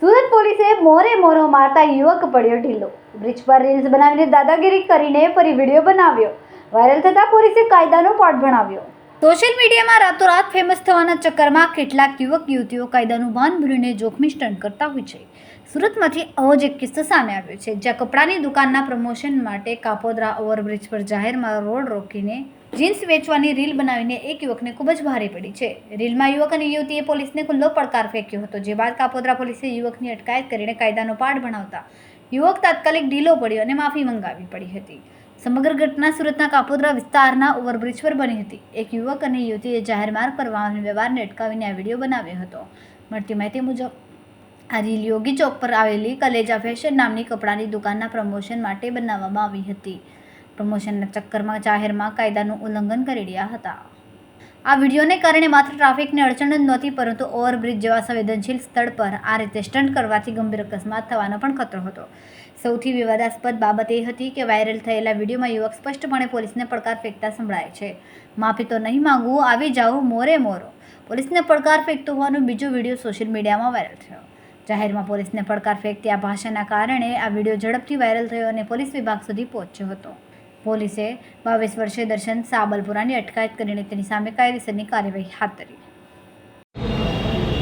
સુરત પોલીસે મોરે મોરો મારતા યુવક પડ્યો ઢીલો. બ્રિજ પર રીલ્સ બનાવીને દાદાગીરી કરીને ફરી વીડિયો બનાવ્યો. વાયરલ થતા પોલીસે કાયદાનો પાઠ ભણાવ્યો. સોશિયલ મીડિયામાં રાતોરાત ફેમસ થવાના ચક્કરમાં કેટલાક યુવક, યુવતીઓ કાયદાનું ભાન ભૂલીને જોખમી સ્ટન્ટ કરતા હોય છે. સુરતમાંથી આવો જ એક કિસ્સો સામે આવ્યો છે, જ્યાં કપડાની દુકાનના પ્રમોશન માટે કાપોદરા ઓવરબ્રિજ પર જાહેરમાં રોડ રોકીને જીન્સ વેચવાની રીલ બનાવીને એક યુવકને ખૂબ જ ભારે પડી છે. રીલમાં યુવક અને યુવતીએ પોલીસને ખુલ્લો પડકાર ફેંક્યો હતો, જે બાદ કાપોદ્રા પોલીસે યુવકની અટકાયત કરીને કાયદાનો પાઠ ભણાવતા યુવક તાત્કાલિક ઢીલો પડ્યો અને માફી મંગાવી પડી હતી. સમગ્ર ઘટના સુરતના કાપોદ્રા વિસ્તારના ઓવરબ્રિજ પર બની હતી. એક યુવક અને યુવતીએ જાહેર માર્ગ પર વાહન વ્યવહારને અટકાવીને આ વીડિયો બનાવ્યો હતો. મળતી માહિતી મુજબ આ રીલ યોગી ચોક પર આવેલી કલેજા ફેશન નામની કપડાની દુકાનના પ્રમોશન માટે બનાવવામાં આવી હતી. પ્રમોશનના ચક્કરમાં જાહેરમાં કાયદાનું ઉલ્લંઘન કરી રહ્યા હતા. આ વિડીયોને કારણે માત્ર ટ્રાફિકની અડચણ જ નહોતી, પરંતુ ઓવરબ્રિજ જેવા સંવેદનશીલ સ્થળ પર આ રીતે સ્ટન્ટ કરવાથી ગંભીર અકસ્માત થવાનો પણ ખતરો હતો. સૌથી વિવાદાસ્પદ બાબત એ હતી કે વાયરલ થયેલા વિડીયોમાં યુવક સ્પષ્ટપણે પોલીસને પડકાર ફેંકતા સંભળાય છે. માફી તો નહીં માંગવું આવી જાઓ, મોરે મોરો. પોલીસને પડકાર ફેંકતો હોવાનો બીજો વીડિયો સોશિયલ મીડિયામાં વાયરલ થયો. જાહેરમાં પોલીસને પડકાર ફેંકતી આ ભાષાના કારણે આ વીડિયો ઝડપથી વાયરલ થયો અને પોલીસ વિભાગ સુધી પહોંચ્યો હતો. પોલીસે બાવીસ વર્ષીય દર્શન સાબલપુરાની અટકાયત કરીને તેની સામે કાયદેસરની કાર્યવાહી હાથ ધરી.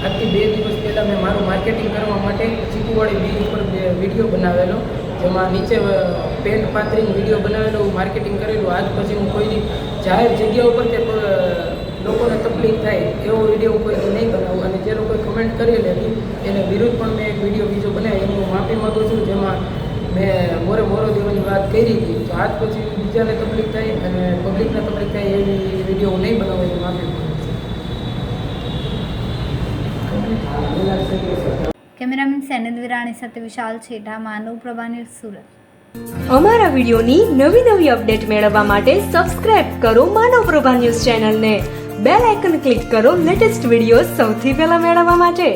આજથી બે દિવસ પહેલાં મેં મારું માર્કેટિંગ કરવા માટે ચીકુવાડી બીચ ઉપર વીડિયો બનાવેલો, જેમાં નીચે પેન્ટ પાથરીને વીડિયો બનાવેલો, હું માર્કેટિંગ કરેલું. આજ પછી હું કોઈની જાહેર જગ્યા ઉપર કે લોકોને તકલીફ થાય એવો વીડિયો દી નહીં બનાવું. અને જે લોકોએ કમેન્ટ કરેલી હતી, એને વિરુદ્ધ પણ મેં એક વીડિયો બીજો બનાવ્યો. એનું માફી માગું છું, જેમાં મેં મોરે મોરો દેવાની વાત કરી હતી તો આજ પછી બીજાને તકલીફ થાય અને પબ્લિકને તકલીફ થાય એવી વીડિયો હું નહીં બનાવવા એવી માફી કેમેરામેન સેનદ વિરાણી સાથે વિશાલ છેઠા માનવ પ્રભાની સુરત. અમારા વિડીયોની નવી નવી અપડેટ મેળવવા માટે સબસ્ક્રાઇબ કરો માનવ પ્રભા ન્યૂઝ ચેનલને. બેલ આઇકન ક્લિક કરો લેટેસ્ટ વીડિયો સૌથી પહેલા મેળવવા માટે.